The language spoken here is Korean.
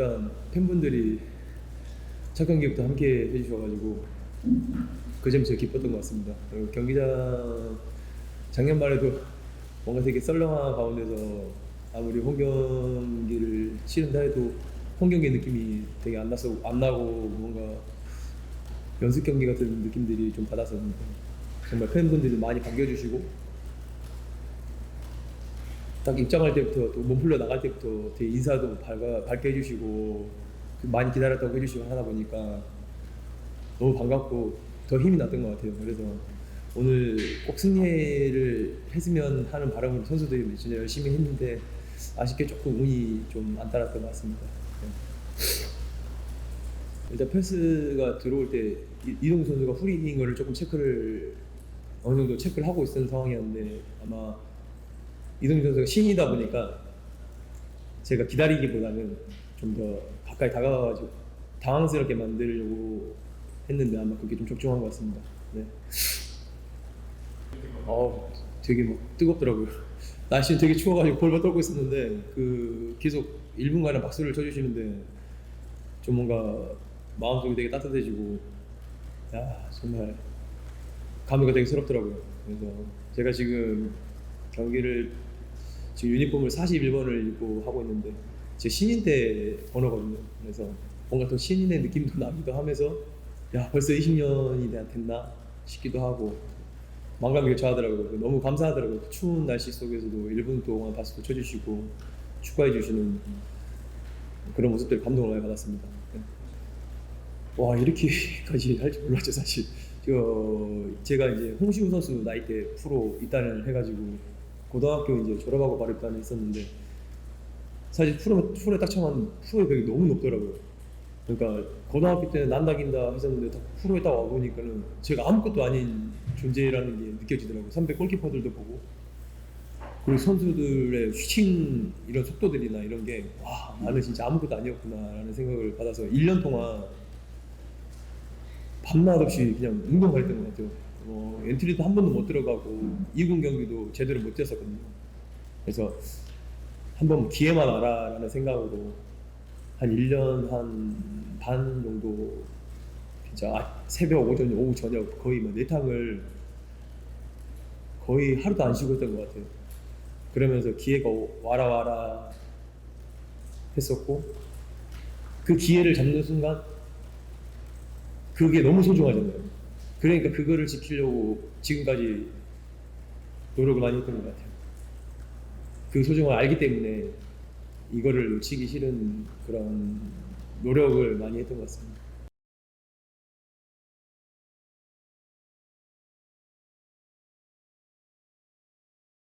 일단 팬분들이 첫 경기부터 함께 해주셔가지고 그 점이 제일 기뻤던 것 같습니다. 그리고 경기장 작년 말에도 뭔가 되게 썰렁한 가운데서 아무리 홈 경기를 치른다 해도 홈 경기 느낌이 되게 안 나서 안 나고 뭔가 연습 경기 같은 느낌들이 좀 받아서 정말 팬분들이 많이 반겨주시고 딱 입장할 때부터 또 몸풀려 나갈 때부터 되게 인사도 밝아, 밝게 해주시고 그 많이 기다렸다고 해주시고 하다 보니까 너무 반갑고 더 힘이 났던 것 같아요. 그래서 오늘 꼭 승리를 했으면 하는 바람으로 선수들이 진짜 열심히 했는데 아쉽게 조금 운이 좀 안 따랐던 것 같습니다. 네. 일단 패스가 들어올 때 이- 이동우 선수가 후리인 거를 조금 체크를 어느 정도 체크를 하고 있었던 상황이었는데 아마 이동준 선수가 신이다 보니까 제가 기다리기보다는 좀 더 가까이 다가가가지고 당황스럽게 만들려고 했는데 아마 그게 좀 적중한 것 같습니다. 네. 어, 되게 막 뜨겁더라고요. 날씨는 되게 추워가지고 벌벌 떨고 있었는데 그 계속 1분간의 박수를 쳐주시는데 좀 뭔가 마음속이 되게 따뜻해지고 야 정말 감회가 되게 새롭더라고요. 그래서 제가 지금 경기를 지금 유니폼을 41번을 입고 하고 있는데 제 신인 때 번호거든요. 그래서 뭔가 더 신인의 느낌도 나기도 하면서 야 벌써 20년이 됐나 싶기도 하고 만감이 교차하더라고요. 너무 감사하더라고요. 그 추운 날씨 속에서도 1분 동안 박수도 쳐주시고 축하해 주시는 그런 모습들 감동을 많이 받았습니다. 네. 와 이렇게까지 할 줄 몰랐죠 사실. 저 제가 이제 홍시우 선수 나이 때 프로 입단을 해가지고 고등학교 이제 졸업하고 바로 입단을 했었는데 사실 프로 프로에 딱 처음 프로의 벽이 너무 높더라고요. 그러니까 고등학교 때는 난다 긴다 했었는데 딱 프로에 딱 와보니까는 제가 아무것도 아닌 존재라는 게 느껴지더라고요. 선배 골키퍼들도 보고 그리고 선수들의 슈팅 이런 속도들이나 이런 게 와 나는 진짜 아무것도 아니었구나라는 생각을 받아서 1년 동안 밤낮 없이 그냥 운동을 했던 것 같아요. 어, 엔트리도 한 번도 못 들어가고 2군 경기도 제대로 못 뛰었었거든요. 그래서 한번 기회만 알아라는 생각으로 한 1년 한 반 정도 진짜 아, 새벽 오전 오후 저녁 거의 뭐 내탕을 거의 하루도 안 쉬고 했던 것 같아요. 그러면서 기회가 오- 와라 와라 했었고 그 기회를 잡는 순간 그게 너무 소중하잖아요. 그러니까 그거를 지키려고 지금까지 노력을 많이 했던 것 같아요. 그 소중함을 알기 때문에 이거를 놓치기 싫은 그런 노력을 많이 했던 것 같습니다.